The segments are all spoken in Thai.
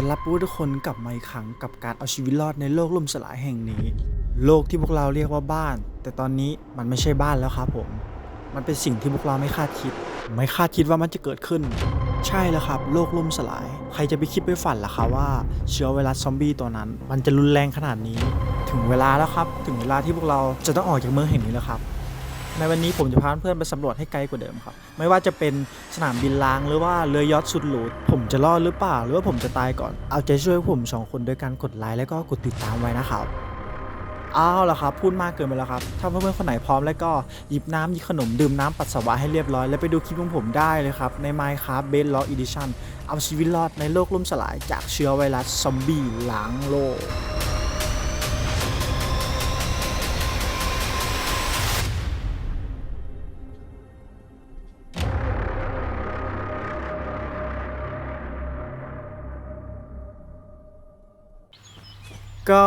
ต้อนรับทุกคนกลับมาอีกครั้งกับการเอาชีวิตรอดในโลกล่มสลายแห่งนี้ โลกที่พวกเราเรียกว่าบ้าน แต่ตอนนี้มันไม่ใช่บ้านแล้วครับผม มันเป็นสิ่งที่พวกเราไม่คาดคิด ไม่คาดคิดว่ามันจะเกิดขึ้น ใช่แล้วครับ โลกล่มสลาย ใครจะไปคิดไปฝันล่ะครับว่า เชื้อไวรัสซอมบี้ตัวนั้น มันจะรุนแรงขนาดนี้ ถึงเวลาแล้วครับ ถึงเวลาที่พวกเราจะต้องออกจากเมืองแห่งนี้แล้วครับ ในวันนี้ผมจะพาเพื่อนไปสำรวจให้ไกลกว่าเดิมครับ ไม่ว่าจะเป็นสนามบินล้างหรือว่าเรือยอทสุดหรูผมจะรอดหรือเปล่า หรือว่าผมจะตายก่อน เอาใจช่วยผมสองคนโดยการกดไลค์แล้วก็กดติดตามไว้นะครับเอาละครับ พูดมากเกินไปแล้วครับ ถ้าเพื่อนๆคนไหนพร้อมแล้วก็หยิบน้ำหยิบขนมดื่มน้ำปัสสาวะให้เรียบร้อย แล้วไปดูคลิปของผมได้เลยครับ ใน Minecraft b a s e Lock Edition เอาชีวิตรอดในโลกล่มสลายจากเชื้อไวรัสซอมบี้ล้างโลก ก็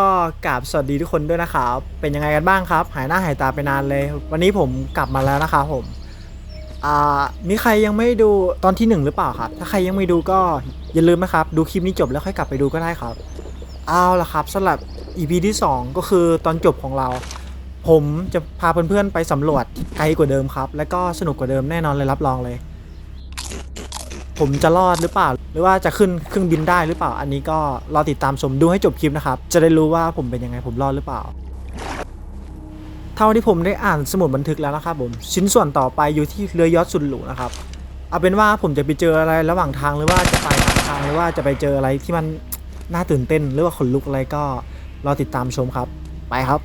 กราบสวัสดีทุกคนด้วยนะครับ เป็นยังไงกันบ้างครับ หายหน้าหายตาไปนานเลย วันนี้ผมกลับมาแล้วนะครับผม อ่า มีใครยังไม่ดูตอนที่หนึ่งหรือเปล่าครับ ถ้าใครยังไม่ดูก็อย่าลืมนะครับ ดูคลิปนี้จบแล้วค่อยกลับไปดูก็ได้ครับ เอาละครับสำหรับ EP ที่ 2 ก็คือตอนจบของเรา ผมจะพาเพื่อนๆไปสำรวจไกลกว่าเดิมครับ และก็สนุกกว่าเดิมแน่นอนเลยรับรองเลย ผมจะรอดหรือเปล่า หรือว่าจะขึ้นเครื่องบินได้หรือเปล่า อันนี้ก็รอติดตามชมดูให้จบคลิปนะครับ จะได้รู้ว่าผมเป็นยังไงผมรอดหรือเปล่า เท่าที่ผมได้อ่านสมุดบันทึกแล้วนะครับผมชิ้นส่วนต่อไปอยู่ที่เรือยอทสุดหรูนะครับเอาเป็นว่าผมจะไปเจออะไรระหว่างทางหรือว่าจะไปทางทางหรือว่าจะไปเจออะไรที่มันน่าตื่นเต้น หรือว่าขนลุกอะไรก็รอติดตามชมครับ ไปครับ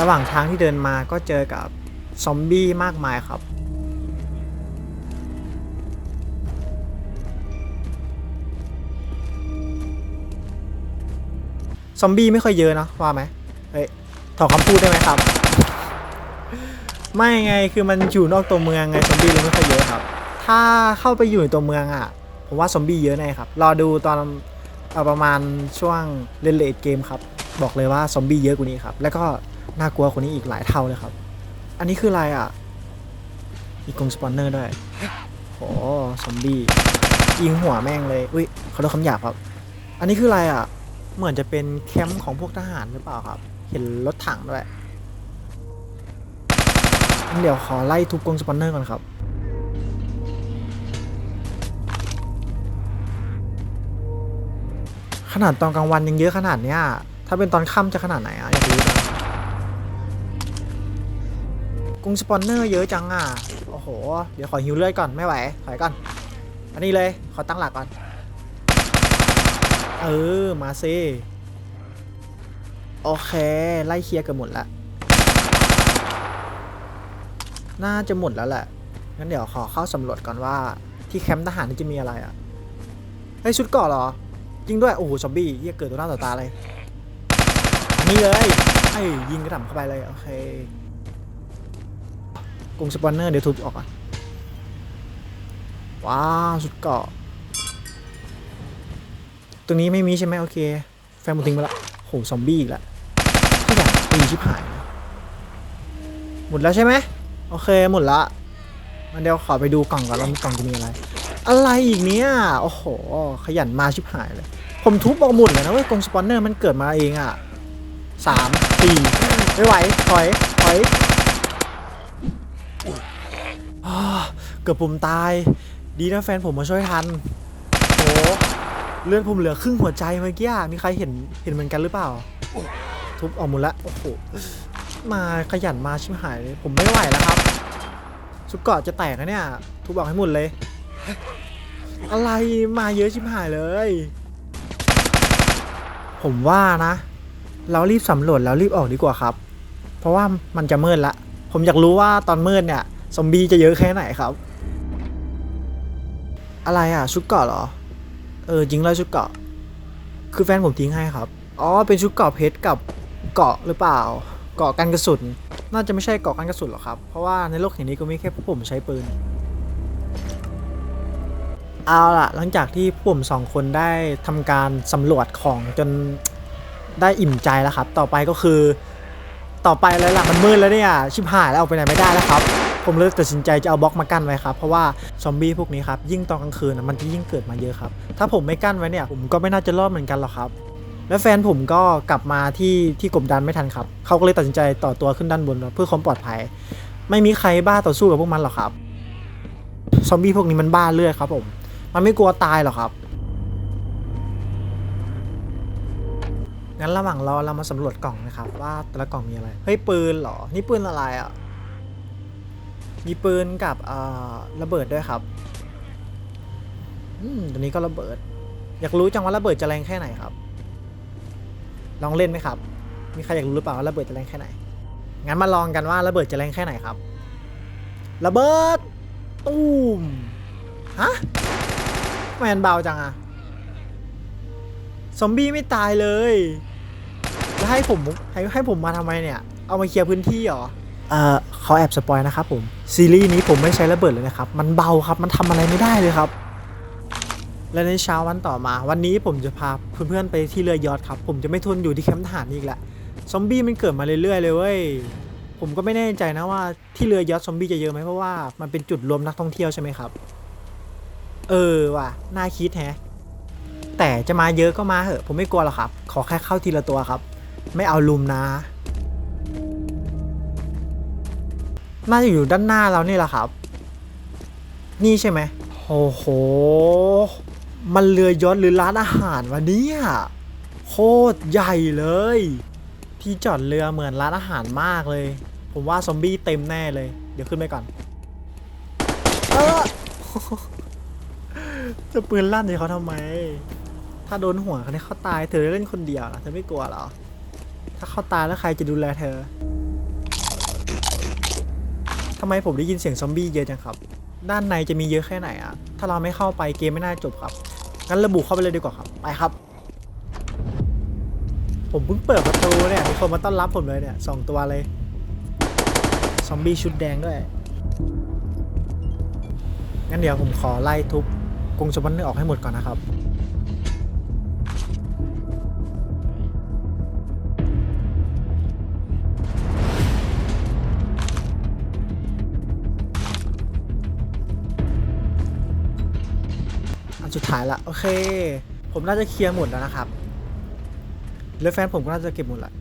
ระหว่างทางที่เดินมาก็เจอกับซอมบี้มากมายครับซอมบี้ไม่ค่อยเยอะนะว่าไหมเฮ้ยถอดคำพูดได้ไหมครับ ไม่ไงคือมันอยู่นอกตัวเมืองไงซอมบี้เลยไม่ค่อยเยอะครับ ถ้าเข้าไปอยู่ในตัวเมืองอะผมว่าซอมบี้เยอะแน่ครับ รอดูตอนประมาณช่วงเล่นเลดเกมครับ บอกเลยว่าซอมบี้เยอะกว่านี้ครับ แล้วก็ น่ากลัวกว่านี้อีกหลายเท่าเลยครับ อันนี้คืออะไรอะ มีกรงสปอนเนอร์ด้วยโอ้ซอมบี้ยิงหัวแม่งเลยอุ้ยเขาโดนคำหยาบครับ อันนี้คืออะไรอะ เหมือนจะเป็นแคมป์ของพวกทหารหรือเปล่าครับ เห็นรถถังด้วยเดี๋ยวขอไล่ทุบกรงสปอนเนอร์ก่อนครับขนาดตอนกลางวันยังเยอะขนาดเนี้ย ถ้าเป็นตอนค่ำจะขนาดไหนอะอยากรู้จัง งสปอนเนอร์เยอะจังอะ โอ้โห เดี๋ยวขอฮิวเลือดก่อนไม่ไหว ถอยก่อน อันนี้เลย ขอตั้งหลักก่อน เออ มาซิโอเค ไล่เคลียร์กันหมดละ น่าจะหมดแล้วแหละ งั้นเดี๋ยวขอเข้าสำรวจก่อนว่า ที่แคมป์ทหารนี่จะมีอะไรอะ เฮ้ยชุดเกาะเหรอจริงด้วย โอ้โหซอมบี้เหี้ยเกิดตัวหน้าต่อตาเลย นี่เลยไอ้ยยิงกระหน่ำเข้าไปเลย โอเค กรงสปอนเนอร์เดี๋ยวทุบออกก่อนว้าวสุดเกาะ ตรงนี้ไม่มีใช่ไหมโอเค แฟนผมทิ้งไปละโหซอมบี้อีกล้วที่แบบตีชิบหาย หมดแล้วใช่ไหมโอเคหมดละงั้นเดี๋ยวขอไปดูกล่องก่อนว่ามีกล่องจะมีอะไร อะไรอีกเนี่ยโอ้โห ขยันมาชิบหายเลย ผมทุบออกหมดเลยนะเว้ยกรงสปอนเนอร์มันเกิดมาเองอะสามสี่ไม่ไหวถอยถอยอ้าเกือบผมตาย ดีนะแฟนผมมาช่วยทันโอ้เลือดผมเหลือครึ่งหัวใจเมื่อกี้มีใครเห็นเห็นเหมือนกันหรือเปล่า ทุบออกหมดละโอ้โหมาขยันมาชิบหายเลยผมไม่ไหวแล้วครับสุดเกาะจะแตกนะเนี่ย ทุบออกให้หมดเลย อะไรมาเยอะชิบหายเลย ผมว่านะ เรารีบสำรวจแล้วรีบออกดีกว่าครับ เพราะว่ามันจะมืดละ ผมอยากรู้ว่าตอนมืดเนี่ย ซอมบี้จะเยอะแค่ไหนครับ อะไรอะ ชุดเกาะเหรอ เออจริงเลยชุดเกาะ คือแฟนผมทิ้งให้ครับ อ๋อ เป็นชุดเกาะเพชรกับเกาะหรือเปล่า เกาะกันกระสุน น่าจะไม่ใช่เกาะกันกระสุนหรอกครับ เพราะว่าในโลกแห่งนี้ก็มีแค่พวกผมใช้ปืน เอาล่ะ หลังจากที่พวกผมสองคนได้ทำการสำรวจของจนได้อิ่มใจแล้วครับ ต่อไปก็คือ ต่อไปเลยล่ะมันมืดแล้วเนี่ย ชิบหายแล้วออกไปไหนไม่ได้แล้วครับ ผมเลยตัดสินใจจะเอาบล็อกมากั้นไว้ครับ เพราะว่าซอมบี้พวกนี้ครับยิ่งตอนกลางคืนมันจะยิ่งเกิดมาเยอะครับ ถ้าผมไม่กั้นไว้เนี่ยผมก็ไม่น่าจะรอดเหมือนกันหรอกครับแล้วแฟนผมก็กลับมาที่ที่กบดันไม่ทันครับ เขาก็เลยตัดสินใจต่อตัวขึ้นด้านบนเพื่อความปลอดภัย ไม่มีใครบ้าต่อสู้กับพวกมันหรอกครับ ซอมบี้พวกนี้มันบ้าเลือดครับผม มันไม่กลัวตายหรอกครับ งั้นระหว่างรอเรามาสำรวจกล่องนะครับ ว่าแต่ละกล่องมีอะไร เฮ้ยปืนเหรอ นี่ปืนอะไรอะ มีปืนกับระเบิดด้วยครับอืมตัวนี้ก็ระเบิด อยากรู้จังว่าระเบิดจะแรงแค่ไหนครับ ลองเล่นไหมครับ มีใครอยากรู้หรือเปล่าว่าระเบิดจะแรงแค่ไหน งั้นมาลองกันว่าระเบิดจะแรงแค่ไหนครับ ระเบิด ตูมฮะทำไมนเบาจังอะซอมบี้ไม่ตายเลย แล้วให้ผมให้ให้ผมมาทำไมเนี่ย เอามาเคลียร์พื้นที่เหรอ เอ่อเขาแอบสปอยนะครับผมซีรีส์นี้ผมไม่ใช้ระเบิดเลยนะครับ มันเบาครับมันทำอะไรไม่ได้เลยครับ และในเช้าวันต่อมา วันนี้ผมจะพาเพื่อนๆไปที่เรือยอทครับ ผมจะไม่ทนอยู่ที่แคมป์ทหารอีกแล้วซอมบี้มันเกิดมาเรื่อยๆเลยเว้ยผมก็ไม่แน่ใจนะว่าที่เรือยอทซอมบี้จะเยอะไหมเพราะว่ามันเป็นจุดรวมนักท่องเที่ยวใช่ไหมครับ เออว่ะน่าคิดแฮะแต่จะมาเยอะก็มาเหอะ ผมไม่กลัวหรอกครับ ขอแค่เข้าทีละตัวครับ ไม่เอาลุมนะ น่าจะอยู่ด้านหน้าเรานี่แหละครับ นี่ใช่ไหมโอ้โห มันเรือยอทหรือร้านอาหารวะเนี่ยโคตรใหญ่เลย ที่จอดเรือเหมือนร้านอาหารมากเลย ผมว่าซอมบี้เต็มแน่เลย เดี๋ยวขึ้นไปก่อนเออจะปืนลั่นให้เขาทำไม ถ้าโดนหัวเขาเนี่ยเขาตายเธอเล่นคนเดียวนะเธอไม่กลัวหรอ ถ้าเขาตายแล้วใครจะดูแลเธอ ทำไมผมได้ยินเสียงซอมบี้เยอะจังครับ ด้านในจะมีเยอะแค่ไหนอะถ้าเราไม่เข้าไปเกมไม่น่าจบครับ งั้นระบุเข้าไปเลยดีกว่าครับ ไปครับ ผมเพิ่งเปิดประตูเนี่ย มีคนมาต้อนรับผมเลยเนี่ยสองตัวเลย ซอมบี้ชุดแดงด้วย งั้นเดี๋ยวผมขอไล่ทุบกรงสปันเนอร์ออกให้หมดก่อนนะครับ ท้ายละโอเค ผมน่าจะเคลียร์หมดแล้วนะครับแล้วแฟนผมก็น่าจะเก็บหมดละ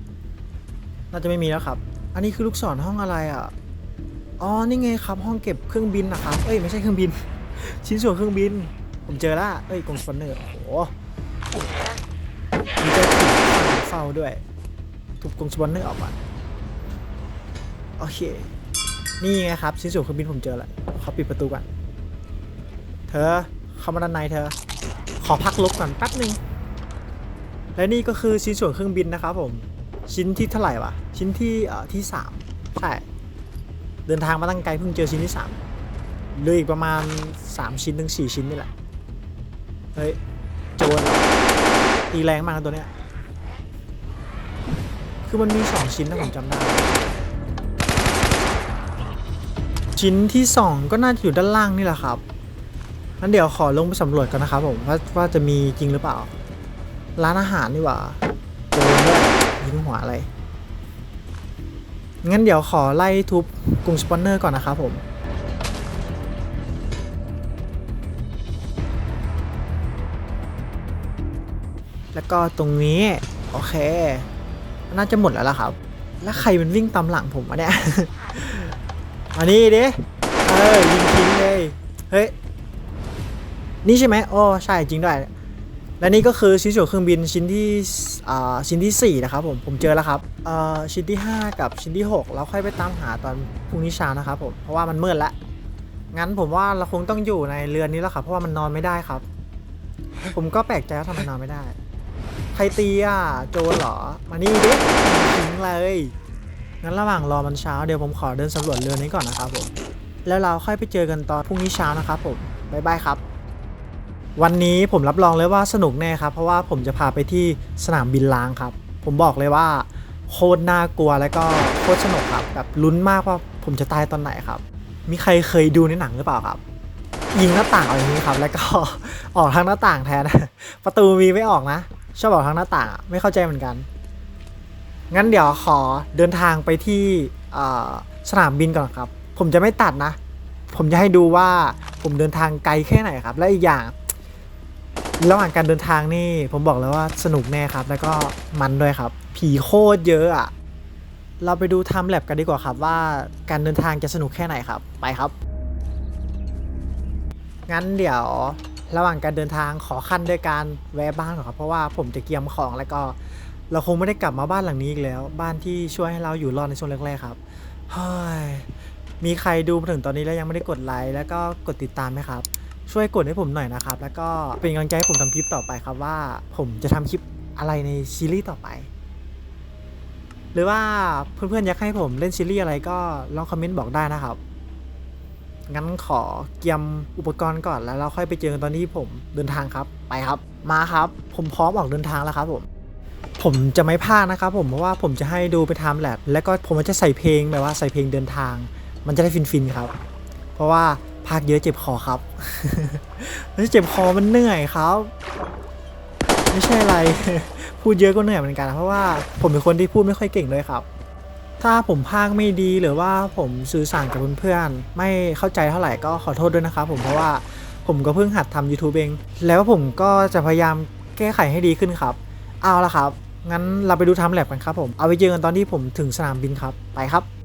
น่าจะไม่มีแล้วครับ อันนี้คือลูกศรห้องอะไรอะอ๋อนี่ไงครับห้องเก็บเครื่องบินนะครับเอ้ยไม่ใช่เครื่องบิน ชิ้นส่วนเครื่องบิน ผมเจอละเอ้ยกรงสปอนเนอร์โอ้โหมีเจ้าที่เฝ้าด้วยทุบกรงสปอนเนอร์ออกมาโอเค นี่ไงครับชิ้นส่วนเครื่องบินผมเจอละเขาปิดประตูก่อนเธอ เข้ามาด้านในเธอ ขอพักลบก่อนแป๊บหนึ่งและนี่ก็คือชิ้นส่วนเครื่องบินนะครับผม ชิ้นที่เท่าไหร่วะ ชิ้นที่เอ่อที่สามใช่ เดินทางมาตั้งไกลเพิ่งเจอชิ้นที่สามเหลืออีกประมาณ3ชิ้นถึง4ชิ้นนี่แหละ เฮ้ย โจรตีแรงมากตัวเนี้ย คือมันมี2ชิ้นนะผมจำได้ ชิ้นที่2ก็น่าจะอยู่ด้านล่างนี่แหละครับ งั้นเดี๋ยวขอลงไปสำรวจกันนะครับผมว่าว่าจะมีจริงหรือเปล่า ร้านอาหารนี่หว่าโจรด้วยยิงหัวอะไร งั้นเดี๋ยวขอไล่ทุบกรุงสปอนเนอร์ก่อนนะครับผมแล้วก็ตรงนี้โอเค น่าจะหมดแล้วล่ะครับ แล้วใครมันวิ่งตามหลังผมวะเนี่ยมานี่ดิเออยิงทิ้งเลย เฮ้ย นี่ใช่ไหมโอ้ใช่จริงด้วย และนี่ก็คือชิ้นส่วนเครื่องบินชิ้นที่อ่าชิ้นที่4นะครับผมผมเจอแล้วครับอ่อชิ้นที่ 5 กับชิ้นที่6แล้วค่อยไปตามหาตอนพรุ่งนี้เช้านะครับผมเพราะว่ามันมืดแล้วงั้นผมว่าเราคงต้องอยู่ในเรือนนี้แล้วครับเพราะว่ามันนอนไม่ได้ครับ ผมก็แปลกใจว่าทำไมนอนไม่ได้ ใครตีอะโจรเหรอมานี่ดิทิ้งเลยงั้นระหว่างรอมันเช้าเดี๋ยวผมขอเดินสำรวจเรือนนี้ก่อนนะครับผมแล้วเราค่อยไปเจอกันตอนพรุ่งนี้เช้านะครับผมบ๊ายบายครับ วันนี้ผมรับรองเลยว่าสนุกแน่ครับ เพราะว่าผมจะพาไปที่สนามบินล้างครับ ผมบอกเลยว่าโคตรน่ากลัวแล้วก็โคตรสนุกครับแบบลุ้นมากว่าผมจะตายตอนไหนครับ มีใครเคยดูในหนังหรือเปล่าครับยิงหน้าต่างอย่างนี้ครับ แล้วก็ออกทางหน้าต่างแทนประตูมีไม่ออกนะชอบออกทางหน้าต่างไม่เข้าใจเหมือนกัน งั้นเดี๋ยวขอเดินทางไปที่สนามบินก่อนครับ ผมจะไม่ตัดนะ ผมจะให้ดูว่าผมเดินทางไกลแค่ไหนครับ และอีกอย่าง ระหว่างการเดินทางนี่ผมบอกเลยว่าสนุกแน่ครับ แล้วก็มันด้วยครับ ผีโคตรเยอะอะเราไปดูไทม์แลบกันดีกว่าครับว่าการเดินทางจะสนุกแค่ไหนครับ ไปครับ งั้นเดี๋ยวระหว่างการเดินทางขอขั้นด้วยการแวะบ้านก่อนครับ เพราะว่าผมจะเกียมของแล้วก็ เราคงไม่ได้กลับมาบ้านหลังนี้อีกแล้ว บ้านที่ช่วยให้เราอยู่รอดในช่วงแรกๆครับเฮ้ยมีใครดูมาถึงตอนนี้แล้วยังไม่ได้กดไลค์แล้วก็กดติดตามไหมครับ ช่วยกดให้ผมหน่อยนะครับ แล้วก็เป็นกำลังใจให้ผมทำคลิปต่อไปครับว่า ผมจะทำคลิปอะไรในซีรีส์ต่อไป หรือว่าเพื่อนๆอยากให้ผมเล่นซีรีส์อะไรก็ลองคอมเมนต์บอกได้นะครับ งั้นขอเกียมอุปกรณ์ก่อนแล้วเราค่อยไปเจอกันตอนที่ผมเดินทางครับไปครับ มาครับ ผมพร้อมออกเดินทางแล้วครับผมผมจะไม่พลาดนะครับผมเพราะว่าผมจะให้ดูไปทำแลบแล้วก็ผมจะใส่เพลงแบบว่าใส่เพลงเดินทาง มันจะได้ฟินๆครับ เพราะว่า ภาคเยอะเจ็บคอครับไม่ใช่เจ็บคอมันเหนื่อยครับ ไม่ใช่อะไร พูดเยอะก็เหนื่อยเหมือนกัน เพราะว่าผมเป็นคนที่พูดไม่ค่อยเก่งเลยครับ ถ้าผมพากไม่ดีหรือว่าผมสื่อสารกับเพื่อนๆไม่เข้าใจเท่าไหร่ก็ขอโทษด้วยนะครับผมเพราะว่าผมก็เพิ่งหัดทำ YouTube เอง แล้วผมก็จะพยายามแก้ไขให้ดีขึ้นครับ เอาละครับ งั้นเราไปดูทำแลบกันครับผม เอาไปเจอกันตอนที่ผมถึงสนามบินครับ ไปครับ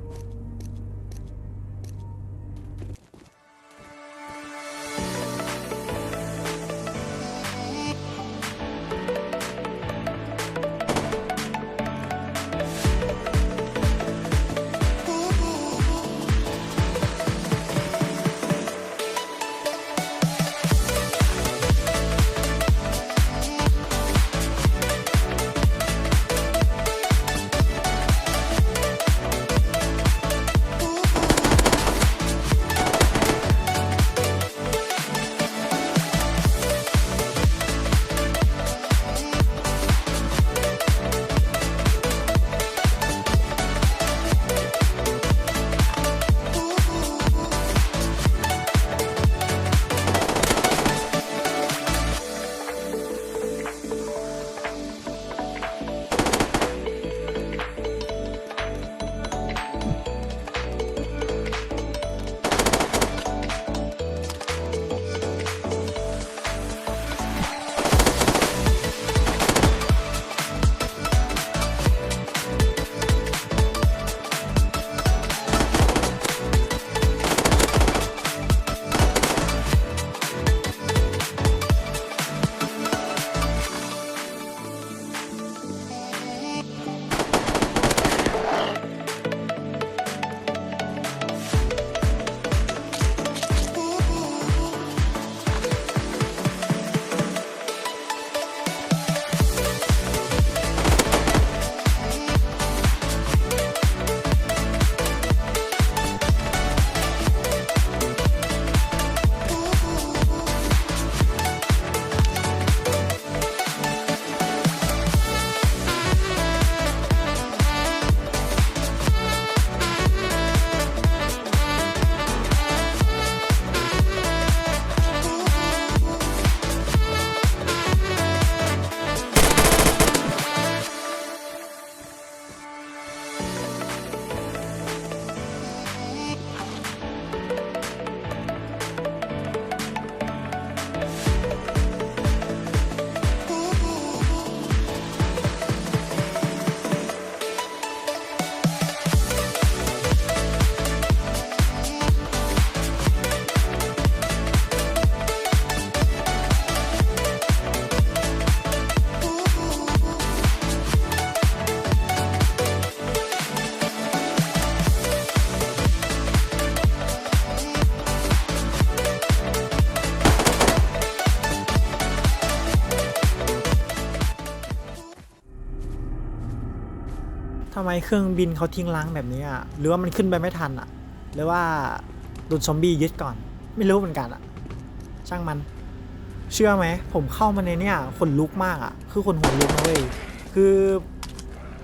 เครื่องบินเขาทิ้งล้างแบบนี้อะหรือว่ามันขึ้นไปไม่ทันอะ หรือว่าโดนซอมบี้ยึดก่อน ไม่รู้เหมือนกันอะ ช่างมัน เชื่อไหม ผมเข้ามาในเนี่ยคนลุกมากอะ คือคนหัวลุกนะเว้ยคือ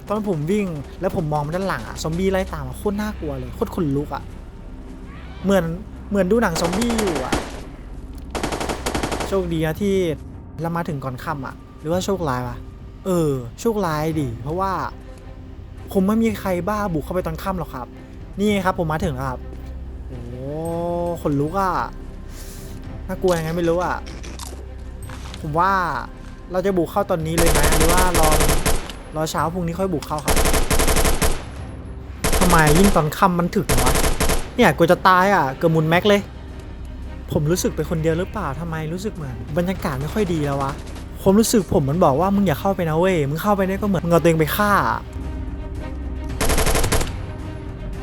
ตอนผมวิ่งแล้วผมมองไปด้านหลังอะซอมบี้ไล่ตามอะโคตรน่ากลัวเลยโคตรขนลุกอะ เหมือนเหมือนดูหนังซอมบี้อยู่อะ โชคดีนะที่เรามาถึงก่อนค่ำอะ หรือว่าโชคร้ายวะเออ โชคร้ายดิเพราะว่า คงไม่มีใครบ้าบุกเข้าไปตอนค่ำหรอกครับ นี่ครับผมมาถึงแล้วครับ โอ้ขนลุกอะ น่ากลัวยังไงไม่รู้อะ ผมว่าเราจะบุกเข้าตอนนี้เลยไหมหรือว่ารอรอเช้าพรุ่งนี้ค่อยบุกเข้าครับทำไมยิ่งตอนค่ำมันถึกวะเนี่ยกูจะตายอะเกือบมุนแม็กเลย ผมรู้สึกเป็นคนเดียวหรือเปล่าทำไมรู้สึกเหมือนบรรยากาศไม่ค่อยดีแล้ววะความรู้สึกผมมันบอกว่ามึงอย่าเข้าไปนะเว้ยมึงเข้าไปเนี่ยก็เหมือนมึงเอาตัวเองไปฆ่า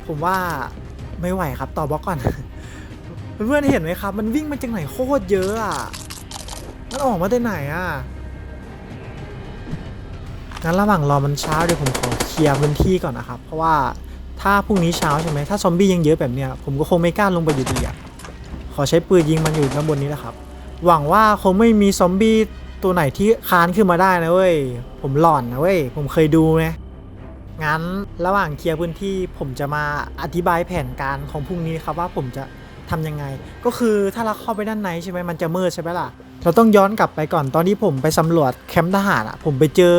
ผมว่าไม่ไหวครับต่อบล็อกก่อน เพื่อนเห็นไหมครับ มันวิ่งมาจากไหนโคตรเยอะอะมันออกมาได้ไหนอะงั้นระหว่างรอมันเช้าเดี๋ยวผมขอเคลียร์พื้นที่ก่อนนะครับ เพราะว่าถ้าพรุ่งนี้เช้าใช่ไหมถ้าซอมบี้ยังเยอะแบบเนี้ยผมก็คงไม่กล้าลงไปอยู่ดีอะขอใช้ปืนยิงมันอยู่ด้านบนนี้นะครับ หวังว่าคงไม่มีซอมบี้ตัวไหนที่คานขึ้นมาได้นะเว้ยผมหลอนนะเว้ยผมเคยดูไง งั้นระหว่างเคลียร์พื้นที่ผมจะมาอธิบายแผนการของพรุ่งนี้ครับว่าผมจะทำยังไง ก็คือถ้าเราเข้าไปด้านในใช่ไหมมันจะมืดใช่ไหมล่ะ เราต้องย้อนกลับไปก่อนตอนที่ผมไปสำรวจแคมป์ทหารอะ ผมไปเจอ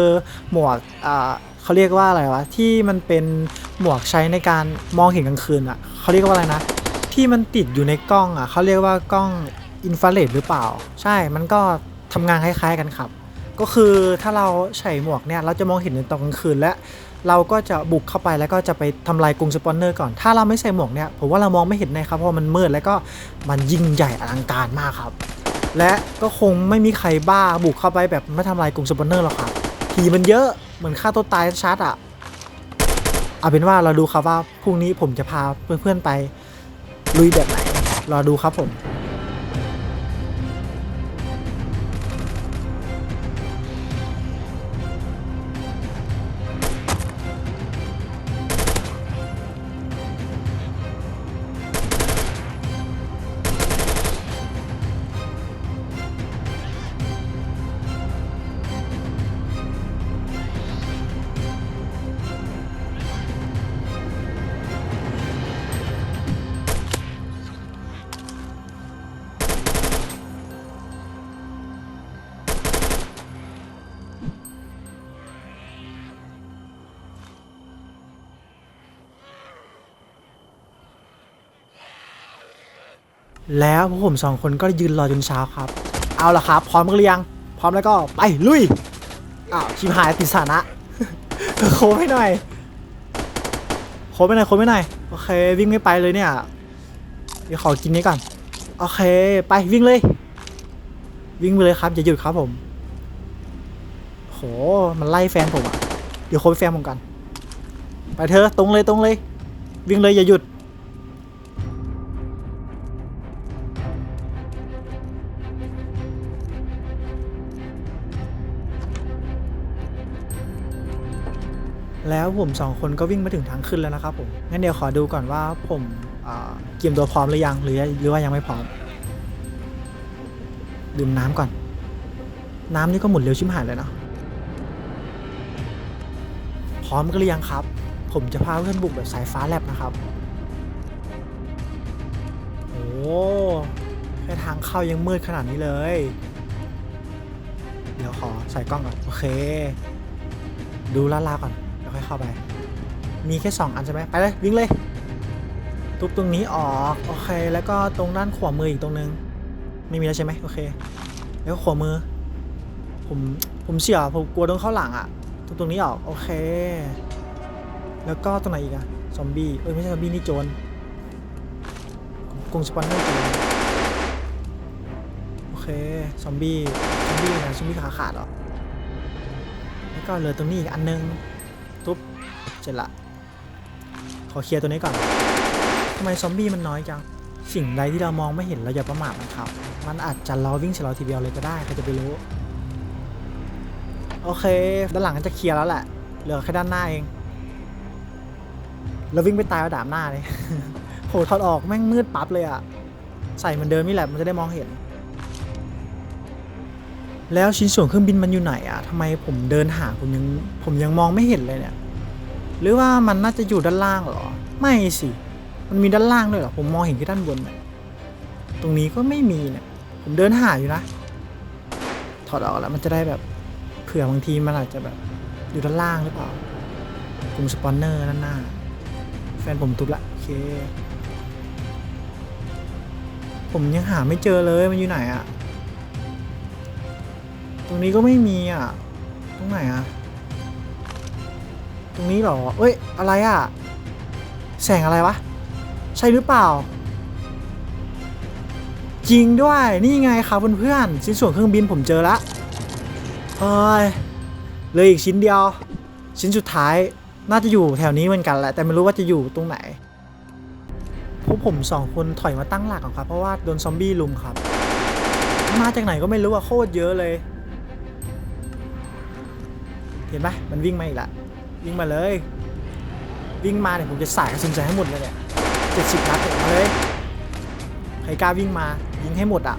หมวกอ่าเขาเรียกว่าอะไรวะที่มันเป็นหมวกใช้ในการมองเห็นกลางคืนอะเขาเรียกว่าอะไรนะ ที่มันติดอยู่ในกล้องอะเขาเรียกว่ากล้องอินฟราเรดหรือเปล่า ใช่มันก็ทำงานคล้ายๆกันครับ ก็คือถ้าเราใส่หมวกเนี่ยเราจะมองเห็นในตอนกลางคืนและเราก็จะบุกเข้าไปแล้วก็จะไปทำลายกรุงสปอนเนอร์ก่อน ถ้าเราไม่ใส่หมวกเนี่ยผมว่าเรามองไม่เห็นนะครับเพราะมันมืดแล้วก็มันยิ่งใหญ่อลังการมากครับ และก็คงไม่มีใครบ้าบุกเข้าไปแบบไม่ทำลายกรุงสปอนเนอร์หรอกครับผีมันเยอะเหมือนฆ่าตัวตายชัดอะเอาเป็นว่าเราดูครับว่าพรุ่งนี้ผมจะพาเพื่อนๆไปลุยแบบไหนรอดูครับผม แล้วพวกผมสองคนก็ยืนรอจนเช้าครับ เอาละครับ พร้อมกันหรือยัง พร้อมแล้วก็ไปลุย อ้าวชิมหายติดสานะ โค้งให้หน่อย โค้งไปหน่อยโค้งไปหน่อย โอเค วิ่งไม่ไปเลยเนี่ย เดี๋ยวขอกินนี้ก่อน โอเค ไปวิ่งเลย วิ่งไปเลยครับอย่าหยุดครับผม โห มันไล่แฟนผมอะเดี๋ยวโค้งแฟนผมกัน ไปเธอตรงเลยตรงเลย วิ่งเลยอย่าหยุด แล้วผมสองคนก็วิ่งมาถึงทางขึ้นแล้วนะครับผม งั้นเดี๋ยวขอดูก่อนว่าผมเตรียมตัวพร้อมหรือยังหรือหรือว่ายังไม่พร้อม ดื่มน้ำก่อน น้ำนี่ก็หมุนเร็วชิมหายเลยเนาะพร้อมกันหรือยังครับ ผมจะพาเพื่อนบุกแบบสายฟ้าแลบนะครับ โอ้แค่ทางเข้ายังมืดขนาดนี้เลย เดี๋ยวขอใส่กล้องก่อน โอเค ดูลาลาก่อน ค่อยเข้าไป มีแค่สองอันใช่ไหมไปเลยวิ่งเลย ทุบตรงนี้ออกโอเค แล้วก็ตรงด้านขวามืออีกตรงนึง ไม่มีแล้วใช่ไหมโอเค แล้วขวามือ ผมผมเสียผมกลัวโดนเข้าหลังอะ่ะทุบตรงนี้ออกโอเค แล้วก็ตรงไหนอีกอะซอมบี้เอ้ยไม่ใช่ซอมบี้นี่โจรกงสปอนเนอร์โจรโอเคซอมบี้ซอมบี้นะซอมบี้ขาขาดหรอแล้วก็เหลือตรงนี้อีกอันนึง เสร็จละ ขอเคลียร์ตัวนี้ก่อนทำไมซอมบี้มันน้อยจัง สิ่งใดที่เรามองไม่เห็นเราอย่าประมาทมันครับ มันอาจจะล้อวิ่งเฉลาทีเดียวเลยก็ได้ใครจะไปรู้ โอเค ด้านหลังก็จะเคลียร์แล้วแหละ เหลือแค่ด้านหน้าเอง เราวิ่งไปตายเอาดาบหน้าเลยโหถอดออกแม่งมืดปั๊บเลยอะใส่เหมันเดิมนี่แหละมันจะได้มองเห็น แล้วชิ้นส่วนเครื่องบินมันอยู่ไหนอะทำไมผมเดินหาผมยังผมยังมองไม่เห็นเลยเนี่ย หรือว่ามันน่าจะอยู่ด้านล่างเหรอ ไม่สิ มันมีด้านล่างด้วยเหรอ ผมมองเห็นแค่ด้านบนเนี่ยตรงนี้ก็ไม่มีเนี่ย ผมเดินหาอยู่นะ ถอดออกแล้วมันจะได้แบบเผื่อบางทีมันอาจจะแบบอยู่ด้านล่างหรือเปล่ากลุ่มสปอนเนอร์นั่นน่ะแฟนผมทุบละโอเค ผมยังหาไม่เจอเลยมันอยู่ไหนอะตรงนี้ก็ไม่มีอะตรงไหนอะ ตรงนี้เหรอ เอ้ย อะไรอะแสงอะไรวะ ใช่หรือเปล่า จริงด้วย นี่ไงครับเพื่อนๆชิ้นส่วนเครื่องบินผมเจอละเอ้ยเหลยอีกชิ้นเดียว ชิ้นสุดท้ายน่าจะอยู่แถวนี้เหมือนกันแหละ แต่ไม่รู้ว่าจะอยู่ตรงไหนพวกผมสองคนถอยมาตั้งหลักก่อนครับ เพราะว่าโดนซอมบี้ลุมครับ มาจากไหนก็ไม่รู้อะโคตรเยอะเลย เห็นปะมันวิ่งมาอีกละ วิ่งมาเลย วิ่งมาเนี่ยผมจะสายกระสุนใส่ให้หมดเลยเนี่ยเจ็ดสิบนัดเนี่ยมาเลยใครกล้าวิ่งมายิงให้หมดอะ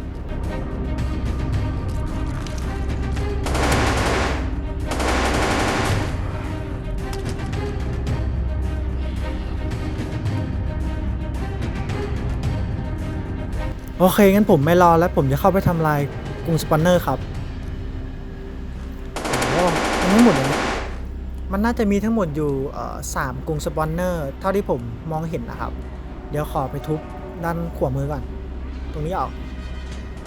โอเคงั้นผมไม่รอแล้วผมจะเข้าไปทำลายกรุงสปอนเนอร์ครับ มันน่าจะมีทั้งหมดอยู่สามกรุงสปอนเนอร์เท่าที่ผมมองเห็นนะครับ เดี๋ยวขอไปทุบด้านขวามือก่อน ตรงนี้ออก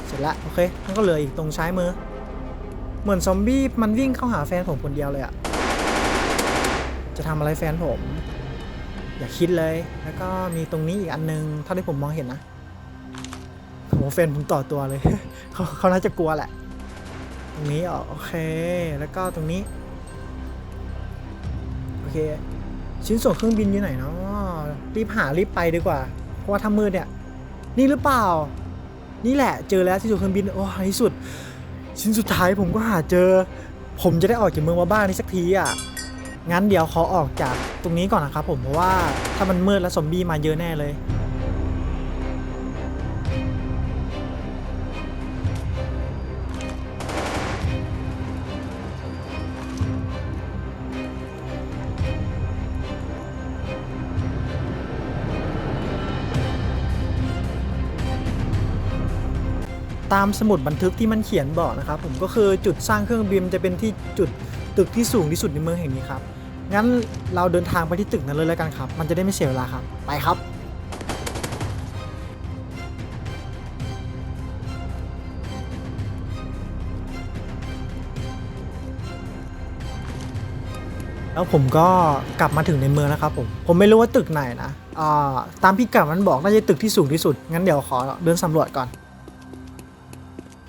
เสร็จแล้วโอเคมันก็เหลืออีกตรงซ้ายมือ เหมือนซอมบี้มันวิ่งเข้าหาแฟนผมคนเดียวเลยอะจะทำอะไรแฟนผม อย่าคิดเลย แล้วก็มีตรงนี้อีกอันนึงเท่าที่ผมมองเห็นนะโหแฟนผมต่อตัวเลยเขาเขาน่าจะกลัวแหละ ตรงนี้ออกโอเค แล้วก็ตรงนี้ เค ชิ้นส่วนเครื่องบินอยู่ไหนเนาะรีบหารีบไปดีกว่า เพราะว่าถ้ามืดเนี่ย นี่หรือเปล่า นี่แหละเจอแล้วชิ้นส่วนเครื่องบินโอ้ในที่สุด ชิ้นสุดท้ายผมก็หาเจอ ผมจะได้ออกจากเมืองมาบ้านนี้สักทีอะงั้นเดี๋ยวขอออกจากตรงนี้ก่อนนะครับผมเพราะว่าถ้ามันมืดแล้วซอมบี้มาเยอะแน่เลย ตามสมุดบันทึกที่มันเขียนบอกนะครับผมก็คือจุดสร้างเครื่องบินจะเป็นที่จุดตึกที่สูงที่สุดในเมืองแห่งนี้ครับ งั้นเราเดินทางไปที่ตึกนั้นเลยแล้วกันครับ มันจะได้ไม่เสียเวลาครับ ไปครับ แล้วผมก็กลับมาถึงในเมืองนะครับผม ผมไม่รู้ว่าตึกไหนนะ อ่า ตามพิกัดมันบอกน่าจะตึกที่สูงที่สุด งั้นเดี๋ยวขอเดินสำรวจก่อน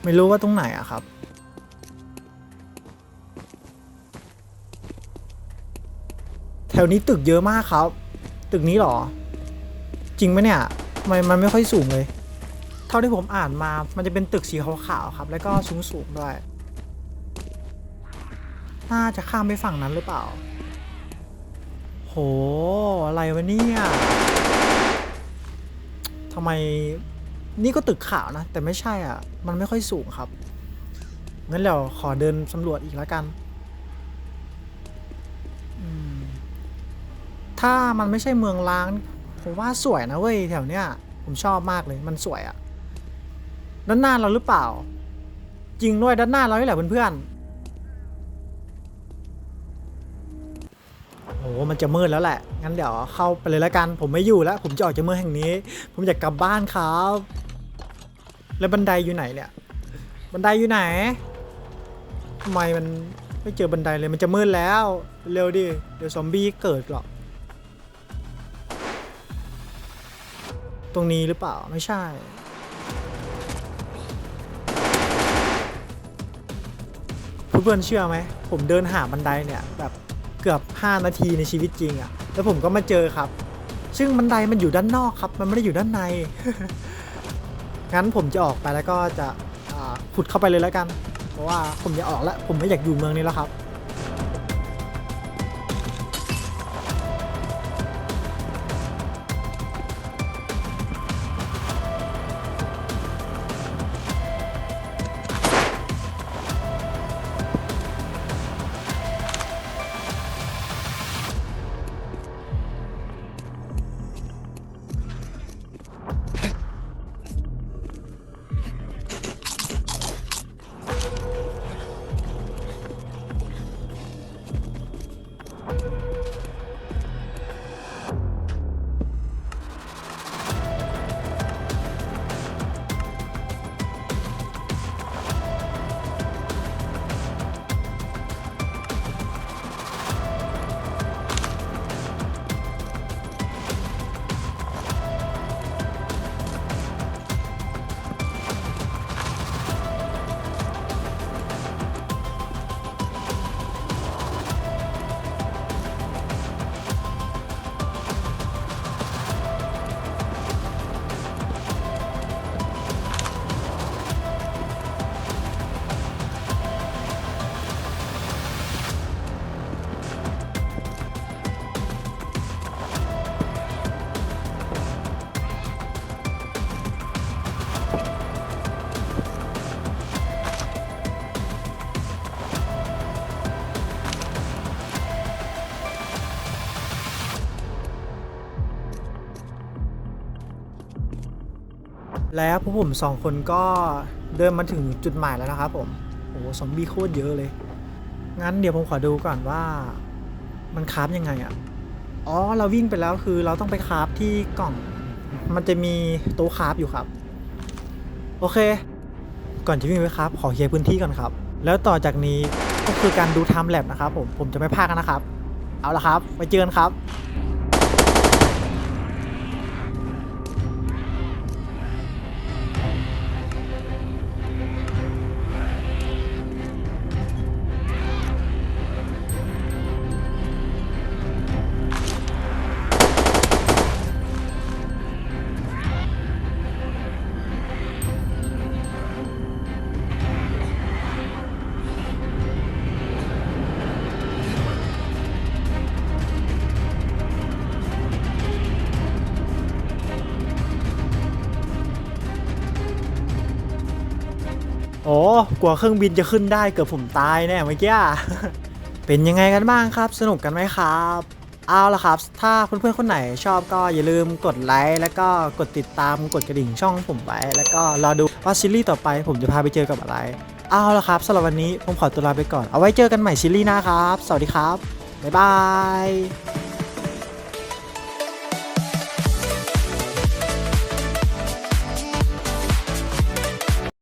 ไม่รู้ว่าตรงไหนอะครับ แถวนี้ตึกเยอะมากครับ ตึกนี้หรอ จริงไหมเนี่ยทำไมมันไม่ค่อยสูงเลย เท่าที่ผมอ่านมา มันจะเป็นตึกสีขาวๆครับ แล้วก็สูงสูงๆด้วย น่าจะข้ามไปฝั่งนั้นหรือเปล่า โห อะไรวะเนี่ยทำไม นี่ก็ตึกขาวนะ แต่ไม่ใช่อะ มันไม่ค่อยสูงครับ งั้นเดี๋ยวขอเดินสำรวจอีกแล้วกัน ถ้ามันไม่ใช่เมืองล้าง ผมว่าสวยนะเว้ยแถวเนี้ย ผมชอบมากเลย มันสวยอะ ด้านหน้าเราหรือเปล่า จริงด้วยด้านหน้าเรานี่แหละเพื่อนๆโอ้มันจะมืดแล้วแหละ งั้นเดี๋ยวเข้าไปเลยแล้วกัน ผมไม่อยู่แล้ว ผมจะออกจากเมืองแห่งนี้ ผมอยากกลับบ้านครับ แล้วบันไดอยู่ไหนเนี่ย บันไดอยู่ไหนทำไมมันไม่เจอบันไดเลยมันจะมืดแล้ว เร็วดิ เดี๋ยวซอมบี้เกิดหรอก ตรงนี้หรือเปล่าไม่ใช่ เพื่อนเชื่อไหม ผมเดินหาบันไดเนี่ยแบบเกือบ 5 นาทีในชีวิตจริงอะแล้วผมก็มาเจอครับ ซึ่งบันไดมันอยู่ด้านนอกครับ มันไม่ได้อยู่ด้านใน งั้นผมจะออกไปแล้วก็จะขุดเข้าไปเลยแล้วกัน เพราะว่าผมจะออกแล้ว ผมไม่อยากอยู่เมืองนี้แล้วครับ แล้วพวกผมสองคนก็เดินมาถึงจุดหมายแล้วนะครับผมโอ้โหซอมบี้โคตรเยอะเลย งั้นเดี๋ยวผมขอดูก่อนว่ามันคราฟยังไงอะ่ะ อ๋อเราวิ่งไปแล้วคือเราต้องไปคราฟที่กล่อง มันจะมีโต๊ะคราฟอยู่ครับ โอเค ก่อนจะวิ่งไปครับขอเคลียร์พื้นที่ก่อนครับ แล้วต่อจากนี้ก็คือการดูไทม์แลปนะครับผม ผมจะไม่พลาดกันนะครับ เอาละครับ ไปเจอกันครับ กลัวเครื่องบินจะขึ้นได้เกือบผมตายแน่เมื่อกี้เป็นยังไงกันบ้างครับ สนุกกันไหมครับ เอาละครับ ถ้าเพื่อนๆคนไหนชอบก็อย่าลืมกดไลค์แล้วก็กดติดตามกดกระดิ่งช่องผมไว้ แล้วก็รอดูว่าซีรีส์ต่อไปผมจะพาไปเจอกับอะไร เอาละครับสำหรับวันนี้ผมขอตัวลาไปก่อน เอาไว้เจอกันใหม่ซีรีส์หน้าครับ สวัสดีครับบ๊ายบาย